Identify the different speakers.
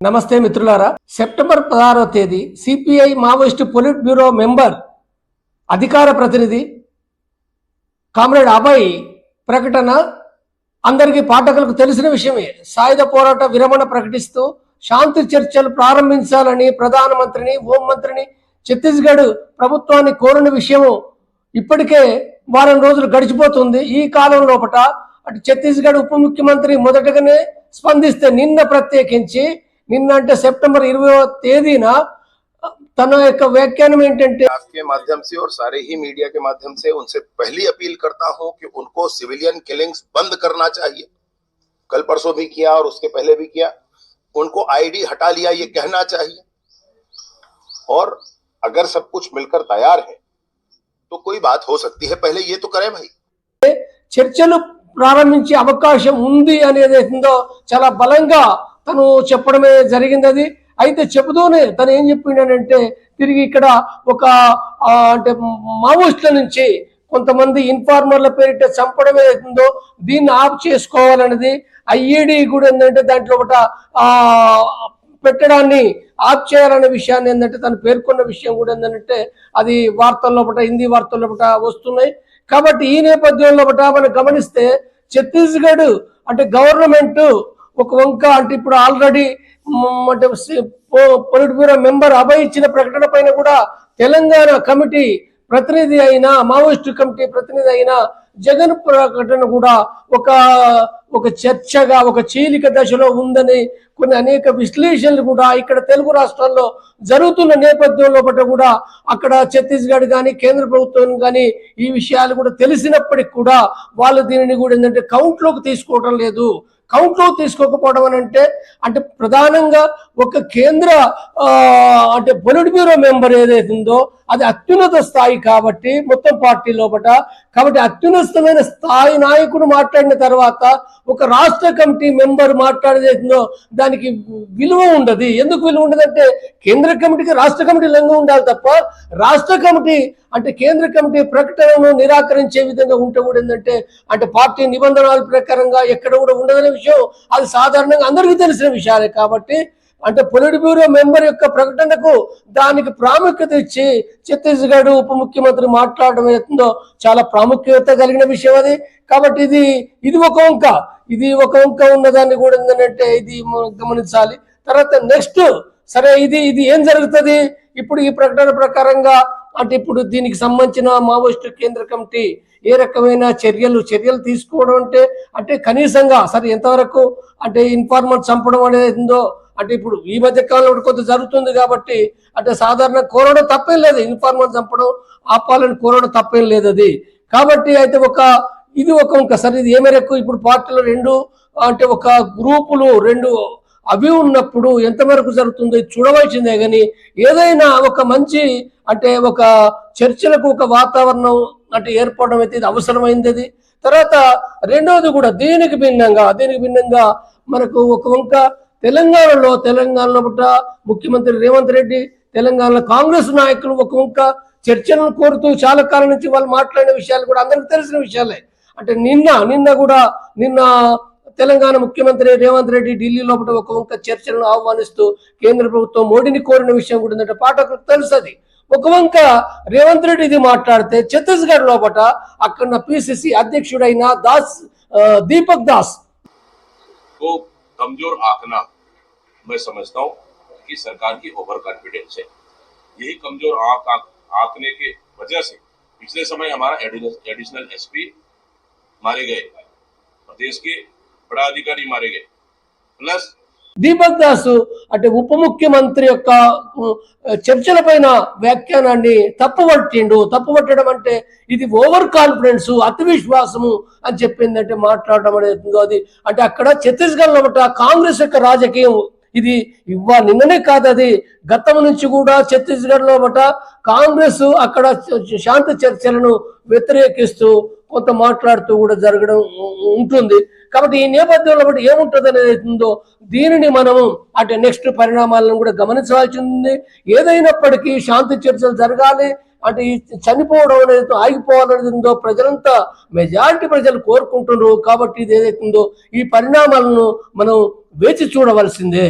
Speaker 1: నమస్తే మిత్రులారా సెప్టెంబర్ పదహారవ తేదీ CPI Maoist polit bureau member అధికార ప్రతినిధి కామ్రేడ్ అభయ్ ప్రకటన అందరికీ పాఠకులకు తెలిసిన విషయమే. సాయుధ పోరాట విరమణ ప్రకటిస్తూ శాంతి చర్చలు ప్రారంభించాలని ప్రధానమంత్రిని హోంమంత్రిని ఛత్తీస్గఢ్ ప్రభుత్వాన్ని కోరిన విషయము ఇప్పటికే వారం రోజులు గడిచిపోతుంది. ఈ కాలం లోపల అటు ఛత్తీస్గఢ్ ఉప ముఖ్యమంత్రి మొదటగానే స్పందిస్తే నిన్న ప్రత్యేకించి నిన్న అంటే సెప్టెంబర్ ఇరవై తేదీన తన యొక్క వ్యాఖ్యానం ఏంటంటే
Speaker 2: आपके माध्यम से और सारे ही मीडिया के माध्यम से उनसे पहली अपील करता हूं कि उनको सिविलियन किलिंग्स बंद करना चाहिए कल परसों भी किया और उसके पहले भी किया उनको आईडी हटा लिया ये कहना चाहिए और अगर सब कुछ मिलकर तैयार है तो कोई बात हो सकती है पहले ये तो करें भाई
Speaker 1: చర్చలు ప్రారంభించే అవకాశం ఉంది అనేది ఏందో చాలా బలంగా తను చెప్పడమే జరిగింది అది. అయితే చెబుతూనే తను ఏం చెప్పిండనంటే తిరిగి ఇక్కడ ఒక అంటే మావోయిస్టుల నుంచి కొంతమంది ఇన్ఫార్మర్ల పేరిట చంపడమే ఉందో దీన్ని ఆఫ్ చేసుకోవాలన్నది. ఐఈడి కూడా ఏంటంటే దాంట్లో ఒకట పెట్టడాన్ని ఆఫ్ చేయాలనే విషయాన్ని ఏంటంటే తను పేర్కొన్న విషయం కూడా ఏంటంటే అది వార్తల్లో పట హిందీ వార్తల్లో పట వస్తున్నాయి. కాబట్టి ఈ నేపథ్యంలో పట మనం గమనిస్తే ఛత్తీస్గఢ్ అంటే గవర్నమెంట్ ఒక వంక అంటే ఇప్పుడు ఆల్రెడీ అంటే పొలిట్ బ్యూరో మెంబర్ అభయ్ ఇచ్చిన ప్రకటన పైన కూడా తెలంగాణ కమిటీ ప్రతినిధి అయిన మావోయిస్టు కమిటీ ప్రతినిధి అయిన జగన్ ప్రకటన కూడా ఒక ఒక చర్చగా ఒక చీలిక దశలో ఉందని కొన్ని అనేక విశ్లేషణలు కూడా ఇక్కడ తెలుగు రాష్ట్రాల్లో జరుగుతున్న నేపథ్యంలో బట్టి కూడా అక్కడ ఛత్తీస్గఢ్ కానీ కేంద్ర ప్రభుత్వం కానీ ఈ విషయాలు కూడా తెలిసినప్పటికి కూడా వాళ్ళు దీనిని కూడా ఏంటంటే కౌంట్లోకి తీసుకోవడం లేదు. కౌంట్లో తీసుకోకపోవడం అని అంటే అంటే ప్రధానంగా ఒక కేంద్ర అంటే పొలిట్ బ్యూరో మెంబర్ ఏదైతే ఉందో అది అత్యున్నత స్థాయి కాబట్టి మొత్తం పార్టీ లోపట కాబట్టి అత్యున్నతమైన స్థాయి నాయకుడు మాట్లాడిన తర్వాత ఒక రాష్ట్ర కమిటీ మెంబర్ మాట్లాడేదో దానికి విలువ ఉండదు. ఎందుకు విలువ ఉండదంటే కేంద్ర కమిటీకి రాష్ట్ర కమిటీ లంగా ఉండాలి తప్ప రాష్ట్ర కమిటీ అంటే కేంద్ర కమిటీ ప్రకటనను నిరాకరించే విధంగా ఉంటే కూడా ఏంటంటే అంటే పార్టీ నిబంధనల ప్రకారంగా ఎక్కడ కూడా ఉండదనే విషయం అది సాధారణంగా అందరికీ తెలిసిన విషయాలే కాబట్టి అంటే పొలిట్ బ్యూరో మెంబర్ యొక్క ప్రకటనకు దానికి ప్రాముఖ్యత ఇచ్చి ఛత్తీస్గఢ్ ఉప ముఖ్యమంత్రి మాట్లాడడం ఏతుందో చాలా ప్రాముఖ్యత కలిగిన విషయం అది. కాబట్టి ఇది ఇది ఒక వంక. ఇది ఒక వంక ఉన్నదాన్ని కూడా ఏంటంటే ఇది గమనించాలి. తర్వాత నెక్స్ట్ సరే ఇది ఇది ఏం జరుగుతుంది? ఇప్పుడు ఈ ప్రకటన ప్రకారంగా అంటే ఇప్పుడు దీనికి సంబంధించిన మావోయిస్టు కేంద్ర కమిటీ ఏ రకమైన చర్యలు చర్యలు తీసుకోవడం అంటే అంటే కనీసంగా సరే ఎంతవరకు అంటే ఇన్ఫార్మర్ చంపడం అనేది ఉందో అంటే ఇప్పుడు ఈ మధ్య కాలంలో కొంత జరుగుతుంది కాబట్టి అంటే సాధారణ కోరడం తప్పేం లేదు. ఇన్ఫార్మర్ చంపడం ఆపాలని కోరడం తప్పేం లేదు అది. కాబట్టి అయితే ఒక ఇది ఒక సరే ఇది ఏ మేరకు ఇప్పుడు పార్టీలో రెండు అంటే ఒక గ్రూపులు రెండు అవి ఉన్నప్పుడు ఎంతవరకు జరుగుతుందో చూడవలసిందే కానీ ఏదైనా ఒక మంచి అంటే ఒక చర్చలకు ఒక వాతావరణం అంటే ఏర్పడడం అయితే ఇది అవసరమైంది అది. తర్వాత రెండవది కూడా దీనికి భిన్నంగా దీనికి భిన్నంగా మనకు ఒక వంక తెలంగాణలో తెలంగాణలో పుట్ట ముఖ్యమంత్రి రేవంత్ రెడ్డి తెలంగాణలో కాంగ్రెస్ నాయకులు ఒక వంక చర్చలను కోరుతూ చాలా కాలం నుంచి వాళ్ళు మాట్లాడిన విషయాలు కూడా అందరికీ తెలిసిన విషయాలే. అంటే నిన్న నిన్న కూడా నిన్న తెలంగాణ ముఖ్యమంత్రి రేవంత్ రెడ్డి ఢిల్లీ లోపల ఒక వంక చర్చలను ఆహ్వానిస్తూ కేంద్ర ప్రభుత్వం మోడీని కోరిన విషయం కూడా ఉందంటే పాఠకులకు తెలుసు అది ఒక వంక రేవంత్ రెడ్డి ఇది మాట్లాడితే ఛత్తీస్గఢ్ లోపల అక్కడ పిసిసి అధ్యక్షుడైన దాస్ దీపక్ దాస్.
Speaker 3: कमज़ोर आंकना मैं समझता हूँ कि सरकार की ओवर कॉन्फिडेंस है। यही कमज़ोर आंक, आंक- आंकने के वजह से पिछले समय हमारा एडिशनल एसपी मारे गए। प्रदेश के बड़ा अधिकारी मारे गए। प्लस
Speaker 1: దీపక్ దాస్ అంటే ఉప ముఖ్యమంత్రి యొక్క చర్చల చర్చలపైన వ్యాఖ్యానాన్ని తప్పుపట్టిండు. తప్పుపట్టడం అంటే ఇది ఓవర్ కాన్ఫిడెన్స్ అతి విశ్వాసము అని చెప్పిందంటే మాట్లాడడం అనేది అది? అంటే అక్కడ ఛత్తీస్గఢ్ లోపల కాంగ్రెస్ యొక్క రాజకీయం ఇది ఇవ్వ నిన్ననే కాదు అది. గతం నుంచి కూడా ఛత్తీస్గఢ్ లోపల కాంగ్రెస్ అక్కడ శాంతి చర్చలను వ్యతిరేకిస్తూ కొంత మాట్లాడుతూ కూడా జరగడం ఉంటుంది. కాబట్టి ఈ నేపథ్యంలో బట్టి ఏముంటుంది అనేది అవుతుందో దీనిని మనము అంటే నెక్స్ట్ పరిణామాలను కూడా గమనించాల్సి ఉంది ఏదైనప్పటికీ శాంతి చర్చలు జరగాలి. అంటే ఈ చనిపోవడం అనేది ఆగిపోవాలనేది ఉందో ప్రజలంతా మెజారిటీ ప్రజలు కోరుకుంటున్నారు. కాబట్టి ఇది ఏదైతుందో ఈ పరిణామాలను మనం వేచి చూడవలసిందే.